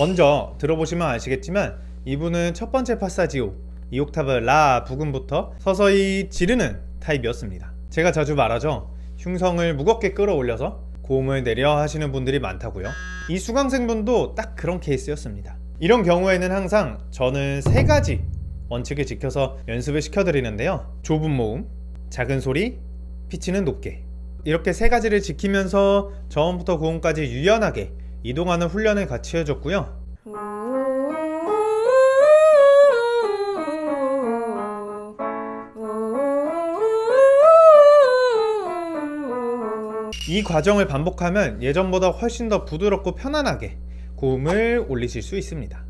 먼저 들어보시면 아시겠지만 이분은 첫 번째 파사지오 이 옥타브 라 부근부터 서서히 지르는 타입이었습니다. 제가 자주 말하죠. 흉성을 무겁게 끌어올려서 고음을 내려 하시는 분들이 많다고요. 이 수강생분도 딱 그런 케이스였습니다. 이런 경우에는 항상 저는 세 가지 원칙을 지켜서 연습을 시켜드리는데요. 좁은 모음, 작은 소리, 피치는 높게. 이렇게 세 가지를 지키면서 저음부터 고음까지 유연하게 이동하는 훈련을 같이 해줬고요. 이 과정을 반복하면 예전보다 훨씬 더 부드럽고 편안하게 고음을 올리실 수 있습니다.